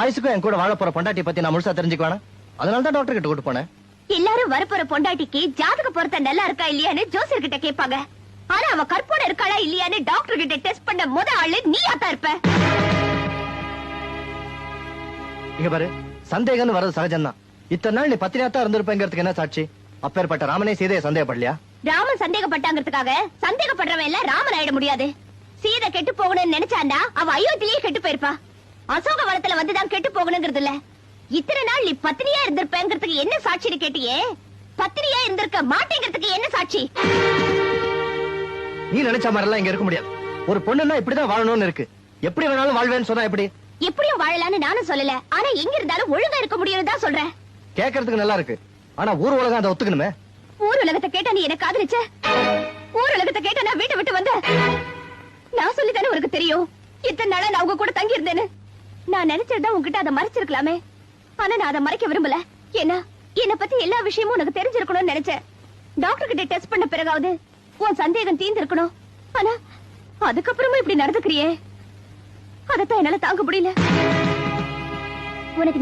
ஆயுசுக்கும் என் கூட வாழ போற பொண்டாட்டி பத்தி நான் முழுசா தெரிஞ்சுக்க வேணாம் அதனால தான் டாக்டர் கிட்ட கூட்டு போனேன். எல்லாரும் வரப்போற பொண்டாட்டிக்கு ஜாதக பொருத்த நல்லா இருக்கா இல்லையான்னு ஜோசியர் கிட்ட கேட்பாங்க. ஆனா அவ கற்போட இருக்காளா இல்லையான்னு டாக்டர் கிட்ட டெஸ்ட் பண்ண முத ஆளு நீயா தான் இருப்ப. இங்க பாரு சந்தேகம்னு வர்றது சகஜம்தான். இத்தனை நாள் நீ பத்தினியாத்தான் இருந்திருப்பேங்கிறதுக்கு என்ன சாட்சி? அப்பேற்பட்ட ராமனே சீதையை சந்தேகப்படலையா? ராமன் சந்தேகப்பட்டாங்கிறதுக்காக சந்தேகப்படுறவன் எல்லாம் ராமன் ஆயிட முடியாது. சீதை கெட்டு போகணும்னு நினைச்சாண்டா அவ அயோத்தியே கெட்டு போயிருப்பா. அசோக வனத்துல வந்துதான் கெட்டு போகணுங்கிறது இல்ல இத்தனை நாள் நீ பத்தினியா இருந்திருப்பேங்கிறதுக்கு என்ன சாட்சின்னு கேட்டியே? பத்தினியா இருந்திருக்க மாட்டேங்கிறதுக்கு என்ன சாட்சி? நீ நினைச்ச மாதிரி எல்லாம் இங்க இருக்க முடியாது. ஒரு பொண்ணுன்னா இப்படிதான் வாழணும்னு இருக்கு. எப்படி வேணாலும் வாழ்வேன்னு சொன்னா எப்படி? எப்படியும் வாழலாம்னு நானும் சொல்லல. ஆனா எங்க இருந்தாலும் ஒழுங்கா இருக்க முடியும்னு தான் சொல்றேன். கேட்கறதுக்கு நல்லா இருக்கு. ஆனா ஊர் உலகம் அதை ஒத்துக்கணுமே? ஊர் உலகத்தை கேட்டா நீ எனக்கு காதலிச்ச? ஊர் உலகத்தை கேட்டா நான் வீட்டை விட்டு வந்த நான் சொல்லித்தானே உனக்கு தெரியும்? இத்தனை நாளா நான் உங்க கூட தங்கி இருந்தேன்னு நான் நினைச்சிருந்தா உங்ககிட்ட அதை மறைச்சிருக்கலாமே. ஆனா நான் அதை மறைக்க விரும்பல. என்ன என்ன பத்தி எல்லா விஷயமும் உனக்கு தெரிஞ்சிருக்கணும்னு நினைச்சேன். டாக்டர் கிட்ட டெஸ்ட் பண்ண பிறகாவது உன் சந்தேகம் தீர்ந்திருக்கணும். ஆனா அதுக்கப்புறமும் இப்படி நடந்துக்கிறியே. அதத்தான் என்னால தாங்க முடியல. உனக்கு